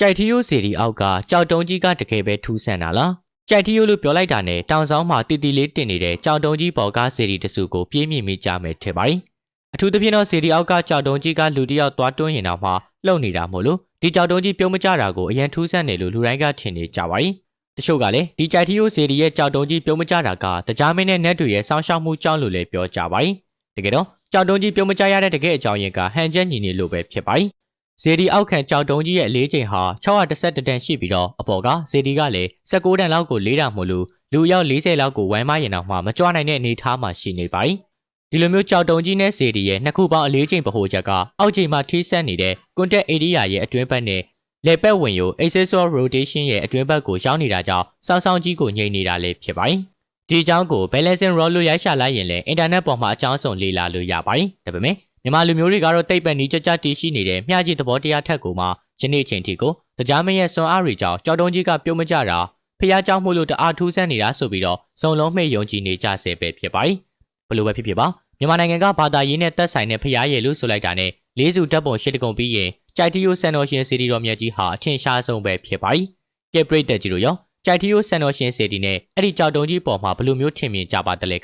ကြိုက်ထီယိုစီဒီအောက်ကကြောက်တုံးကြီးကတကယ်ပဲထူးဆန်းတာလားကြိုက်ထီယိုလို့ပြောလိုက်တာနဲ့တောင်ဆောင်မှာတီတီလေးတင်နေတဲ့ကြောက်တုံးကြီးပေါ်ကားစီဒီတစုကိုပြေးမြင်မိကြမယ်ထင်ပါတယ်အထူးသဖြင့်တော့စီဒီအောက်ကကြောက်တုံးကြီးကလူတစ်ယောက်သွားတွန်းရင်တော့မှလှုပ်နေတာမို့လို့ဒီကြောက်တုံးကြီးပြုံးမကြတာကိုအရန်ထူးဆန်းတယ်လို့လူတိုင်းကထင်နေကြပါတယ်တချို့ကလည်းဒီကြိုက်ထီယိုစီဒီရဲ့ကြောက်တုံးကြီးပြုံးမကြတာကတကြားမင်းနဲ့နက်တွေရဲ့စောင်းရှောက်မှုကြောင့်လို့လည်းပြောကြပါတယ်တကယ်တော့ကြောက်တုံးကြီးပြုံးမကြရတဲ့တကယ်အကြောင်းရင်းကဟန်ချက်ညီနေလို့ပဲဖြစ်ပါတယ် ဇေဒီအောက်ခံကြောက်တုံးကြီးရဲ့အလေးချိန်ဟာ611တန်ရှိပြီးတော့အပေါ်ကဇေဒီကလည်း19တန်လောက်ကိုလေးတာမို့လို့လူရောက်40လောက်ကိုဝိုင်းမရင်တော့မှမကြွနိုင်တဲ့အနေအထားမှာရှိနေပါတယ်ဒီလိုမျိုးကြောက်တုံကြီးနဲ့ဇေဒီရဲ့နှစ်ခုပေါင်းအလေးချိန်ပဟိုချက်ကအောက်ချိန်မှာထိစပ်နေတဲ့ contact area ရဲ့အတွင်းဘက်နဲ့လေပတ်ဝင်ရို accessor rotation ရဲ့အတွင်းဘက်ကိုရောက်နေတာကြောင့်စောင်းစောင်းကြီးကိုညှိနေတာလည်းဖြစ်ပါတယ်ဒီအကြောင်းကို balancing rod လို့ရိုက်ရှာလိုက်ရင်လည်း internet ပေါ်မှာအကြောင်းစုံလေ့လာလို့ရပါတယ်ဒါပေမဲ့ မြန်မာလူမျိုးတွေကတော့တိတ်ပဲနီးကြကြတည်ရှိနေတဲ့မျှကြီးသဘောတရားထက်ကိုမှယနေ့ချိန်ထိကိုတရားမရဲ့စွန်အားတွေကြောင့်ကြောက်တုံးကြီးကပြုတ်မကြတာဖျားကြောက်မှုလို့တအားထူးဆန်းနေတာဆိုပြီးတော့စုံလုံးမှိတ်ယုံကြည်နေကြဆဲပဲဖြစ်ပါတယ်။ဘလို့ပဲဖြစ်ဖြစ်ပါမြန်မာနိုင်ငံကဘာသာရေးနဲ့သက်ဆိုင်တဲ့ဖျားရည်လို့ဆိုလိုက်တာနဲ့လေးစုတပ်ပုံရှစ်တကုံပြီးရင်ကြိုက်တီယိုစံတော်ရှင်စီတီတော်မြတ်ကြီးဟာအထင်ရှားဆုံးပဲဖြစ်ပါတယ်။ကဲပရိတ်တက်ကြီးတို့ရောကြိုက်တီယိုစံတော်ရှင်စီတီနဲ့အဲ့ဒီကြောက်တုံးကြီးပေါ်မှာဘလို့မျိုးထင်မြင်ကြပါသလဲ